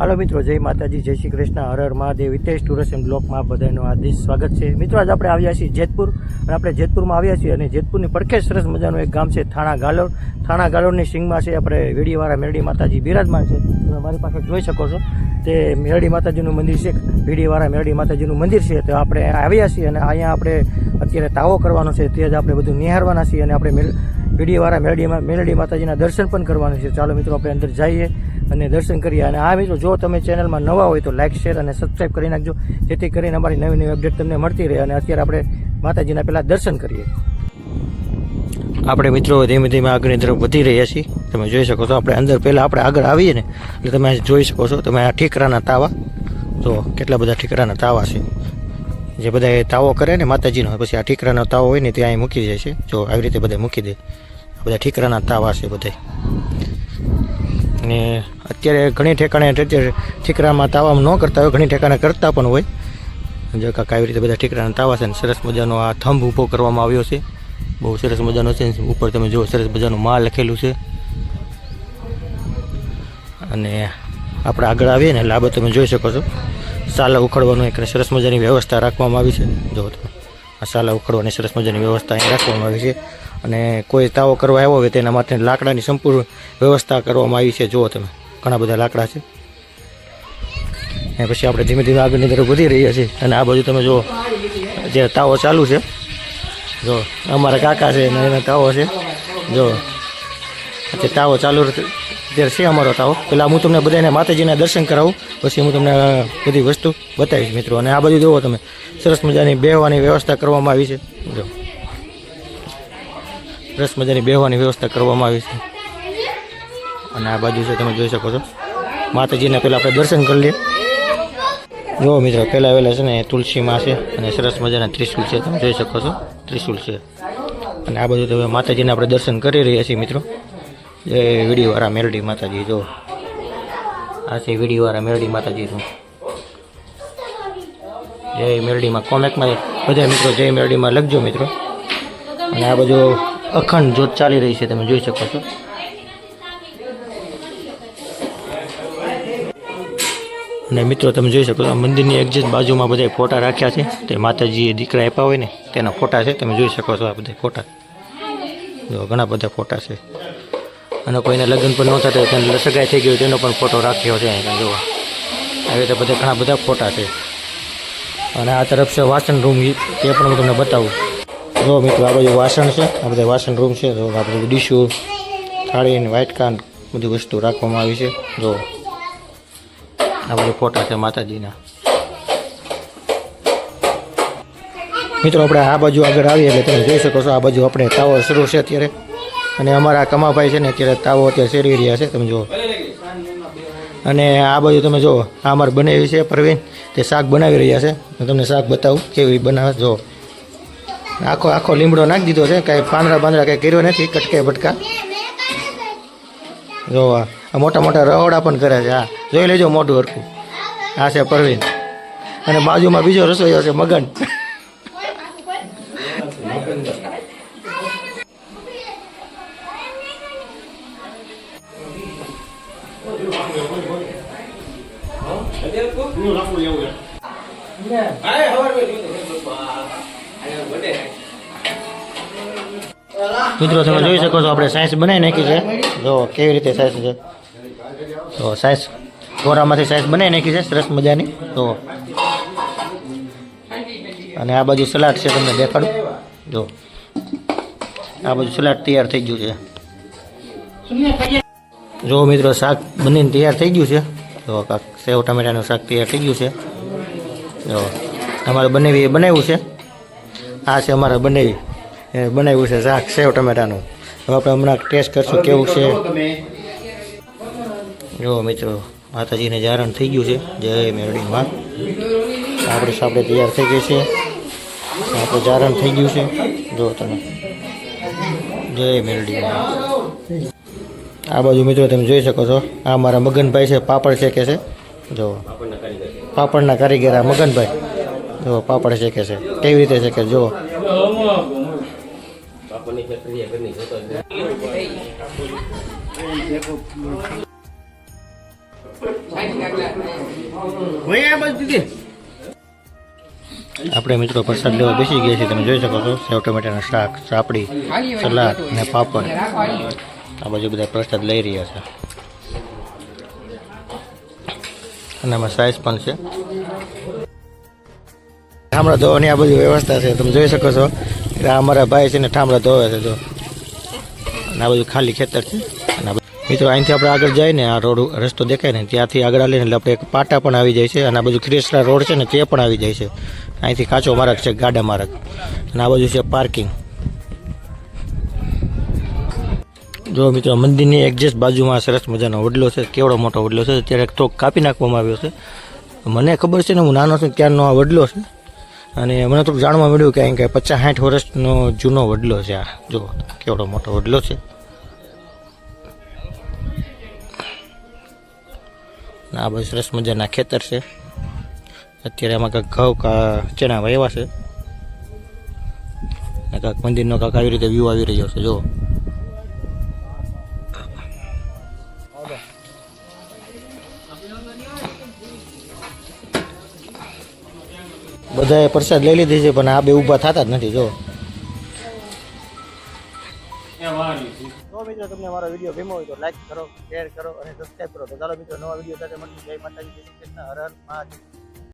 હાલો મિત્રો, જય માતાજી, જય શ્રી કૃષ્ણ. હર હર મહાદેવ. હિતેશ ટુરિઝમ બ્લોકમાં બધાનું હાર્દિક સ્વાગત છે. મિત્રો, આજે આપણે આવ્યા છીએ જેતપુર અને આપણે જેતપુરમાં આવ્યા છીએ અને જેતપુરની પડખે સરસ મજાનું એક ગામ છે, થાણા ગાલોર. થાણા ગાલોરની સિંગમાં છે આપણે વેડીવાળા મેરડી માતાજી બિરાજમાન છે. તમે મારી પાસે જોઈ શકો છો તે મેરડી માતાજીનું મંદિર છે, વેડીવાળા મેરડી માતાજીનું મંદિર છે. તો આપણે આવ્યા છીએ અને અહીંયા આપણે અત્યારે તાવો કરવાનો છે. તે જ આપણે બધું નિહાળવાના છીએ અને આપણે મેળ વેડીવાળા મેરડીમાં મેરડી માતાજીના દર્શન પણ કરવાના છે. ચાલો મિત્રો, આપણે અંદર જઈએ. અને દર્શન કરીએ અને આ મિત્રો, જો તમે ચેનલમાં નવા હોય તો લાઇક શેર અને સબસ્ક્રાઈબ કરી નાખજો. જેથી કરીને અમારી નવી નવી અપડેટ તમને મળતી રહે અને અત્યારે આપણે માતાજીના પહેલાં દર્શન કરીએ. આપણે મિત્રો ધીમે ધીમે આગળની તરફ વધી રહ્યા છીએ. તમે જોઈ શકો છો, આપણે અંદર પહેલાં આપણે આગળ આવીએ ને, એટલે તમે જોઈ શકો છો, તમે આ ઠીકરાના તાવા. તો કેટલા બધા ઠીકરાના તાવા છે. જે બધા તાવો કરે ને માતાજીનો, પછી આ ઠીકરાનો તાવો હોય ને ત્યાં મૂકી જાય છે. જો આવી રીતે બધા મૂકી દે. બધા ઠીકરાના તાવા છે બધા ને અત્યારે ઘણી ઠેકાણે ઠીકરામાં તાવામાં ન કરતા હોય, ઘણી ઠેકાણે કરતા પણ હોય. જો કાંક આવી રીતે બધા ઠીકરાના તાવા છે ને સરસ મજાનો આ થંભ ઊભો કરવામાં આવ્યો છે. બહુ સરસ મજાનો છે ઉપર તમે જુઓ, સરસ મજાનું માલ લખેલું છે. અને આપણે આગળ આવીએ ને એટલે તમે જોઈ શકો છો. સાલા ઉખડવાનું એક સરસ મજાની વ્યવસ્થા રાખવામાં આવી છે. જો તમે. આ સાલા ઉખડવાની સરસ મજાની વ્યવસ્થા અહીં રાખવામાં આવી છે. અને કોઈ તાવો કરવા આવ્યો હોય તેના માટે લાકડાની સંપૂર્ણ વ્યવસ્થા કરવામાં આવી છે. જુઓ તમે, ઘણા બધા લાકડા છે. અને પછી આપણે ધીમે ધીમે આગળની તરફ વધી રહ્યા છીએ. અને આ બાજુ તમે જુઓ, જે તાવો ચાલુ છે. જો, અમારા કાકા છે અને એના તાવો છે. જો, જે તાવો ચાલુ અત્યારે છે અમારો તાવો. પહેલાં હું તમને બધાને માતાજીના દર્શન કરાવું, પછી હું તમને બધી વસ્તુ બતાવીશ મિત્રો. અને આ બધું જુઓ તમે, સરસ મજાની બેહવાની વ્યવસ્થા કરવામાં આવી છે. જો. સરસ મજાની બેહવાની વ્યવસ્થા કરવામાં આવી છે. અને આ બાજુ છે, તમે જોઈ શકો છો. માતાજીના પહેલાં આપણે દર્શન કરી લઈએ. જો મિત્રો, પહેલાં વહેલા છે ને, તુલસીમાં છે અને સરસ મજાના ત્રિશુલ છે, તમે જોઈ શકો છો. ત્રિશુલ છે. અને આ બધું તમે માતાજીના આપણે દર્શન કરી રહ્યા છીએ મિત્રો. જય વીડીવાળા મેરડી માતાજી, જો. આ છે વીડીવાળા મેરડી માતાજીનું જય મેરડીમાં કોમેકમાં બધા મિત્રો, જય મેરડીમાં લખજો મિત્રો. અને આ બધું અખંડ જોત ચાલી રહી છે, તમે જોઈ શકો છો. અને મિત્રો, તમે જોઈ શકો છો મંદિરની એક્ઝેક્ટ બાજુમાં બધા ફોટા રાખ્યા છે. તે માતાજીએ દીકરા આપ્યા હોય ને, તેના ફોટા છે. તમે જોઈ શકો છો આ બધા ફોટા. જો ઘણા બધા ફોટા છે. અને કોઈને લગ્ન પણ ન થતા તેને સગાઈ થઈ ગઈ તેનો પણ ફોટો રાખ્યો છે અહીંયા, જોવા. આવી રીતે બધા ઘણા બધા ફોટા છે. અને આ તરફ છે વાસણ રૂમ તે પણ હું તમને બતાવું. જો મિત્રો, આ બાજુ વાસણ છે. આ બધા વાસણ રૂમ છે. જો આ બધું ડીશો, થાળી અને વ્હાઇટ કાન બધી વસ્તુ રાખવામાં આવી છે. જો આ બધા ફોટા છે માતાજીના. મિત્રો, આપણે આ બાજુ આગળ આવીએ એટલે તમે જોઈ શકો છો આ બાજુ આપણે તાવો શરૂ છે અત્યારે. અને અમારા કમાભાઈ છે ને અત્યારે તાવો અત્યારે શેરવી રહ્યા છે. તમે જુઓ અને આ બાજુ તમે જુઓ આ અમારે બનાવી છે પ્રવીણ તે શાક બનાવી રહ્યા છે. હું તમને શાક બતાવું કેવી બનાવે જો. આખો આખો લીમડો નાખી દીધો છે. કાંઈ પાંદડા બાંદરા કાંઈ કર્યો નથી, કટકે ભટકા. જો મોટા મોટા રહોડા પણ કરે છે. હા જોઈ લેજો મોટું હરખું. આ છે પરવીન. અને બાજુમાં બીજો રસોઈયો છે, મગન. મિત્રો, તમે જોઈ શકો છો, આપણે સાયન્સ બનાવી નાખી છે. જો, કેવી રીતે સાયન્સ છે? તો સાયન્સ કોરામાંથી સાયન્સ બનાવી નાખી છે, સરસ મજાની. તો અને આ બાજુ સલાડ છે તમને દેખાડું. જો, આ બાજુ સલાડ તૈયાર થઈ ગયું છે. જો મિત્રો, શાક બનીને તૈયાર થઈ ગયું છે. તો કાંક સેવ, ટમેટાનું શાક તૈયાર થઈ ગયું છે. જો, અમારે બનાવી, એ બનાવ્યું છે. આ છે અમારે બનાવી. બનાવ્યું છે શાક, સેવ, ટમેટાનું. હવે આપણે હમણાં ટેસ્ટ કરશું કેવું છે. જો મિત્રો, માતાજીને જારણ થઈ ગયું છે. જય મેરડીમાં આપણે સાપડે તૈયાર થઈ ગઈ છે. આપણે જારણ થઈ ગયું છે. જો તમે. જય મેરડીમાં આ બાજુ મિત્રો તમે જોઈ શકો છો. આ મારા મગનભાઈ છે, પાપડ શેકે છે. જો પાપડના કારીગર આ મગનભાઈ. જો પાપડ શેકે છે. કેવી રીતે શેકે જો આપણે મિત્રો પ્રસાદ લેવા બેસી ગયા છીએ. તમે જોઈ શકો છો, સેવ, ટમેટાના શાક, ચાપડી, સલાડ ને પાપડ. આ બાજુ બધા પ્રસાદ લઈ રહ્યા છે. અને આમાં સાઈઝ પણ છે. હમણાં ધોવાની આ બધી વ્યવસ્થા છે. તમે જોઈ શકો છો આ અમારા ભાઈ છે ને ઠામડા ધોવે છે જો. અને આ બધું ખાલી ખેતર છે. મિત્રો, અહીંથી આપણે આગળ જાય ને, આ રોડ રસ્તો દેખાય ને, ત્યાંથી આગળ આવીને એટલે આપણે એક પાટા પણ આવી જાય છે. અને આ બધું ક્રિસ્લા રોડ છે ને, તે પણ આવી જાય છે. અહીંથી કાચો માર્ગ છે, ગાડા માર્ગ. અને આ બધું છે પાર્કિંગ. જો મિત્રો, મંદિરની એક્ઝેસ્ટ બાજુમાં સરસ મજાનો વડલો છે, કેવડો મોટો વડલો છે ત્યારે તો કાપી નાખવામાં આવ્યો છે. મને ખબર છે ને, હું નાનો છું ત્યારનો આ વડલો છે. અને મને થોડું જાણવા મળ્યું કે અહીં કે પચાસ સાઠ વર્ષનો જૂનો વડલો છે આ. જો, કેવડો મોટો વડલો છે. આ બસ સરસ મજાના ખેતર છે. અત્યારે એમાં કાંઈક ઘઉં કા ચણા વાવ્યા છે. કાંઈક મંદિરનો કાંઈક આવી રીતે વ્યૂ આવી રહ્યો છે, જો. બધાએ પ્રસાદ લઈ લીધી છે, પણ આ બે ઊભા થતા જ નથી, જો. મિત્રો, તમને મારો વીડિયો ગમ્યો હોય તો લાઈક કરો શેર કરો અને સબસ્ક્રાઈબ કરો. તો ચાલો મિત્રો, નવા વીડિયો સાથે મળીએ જય માતાજી, જય કૃષ્ણ. હર હર મહાદેવ.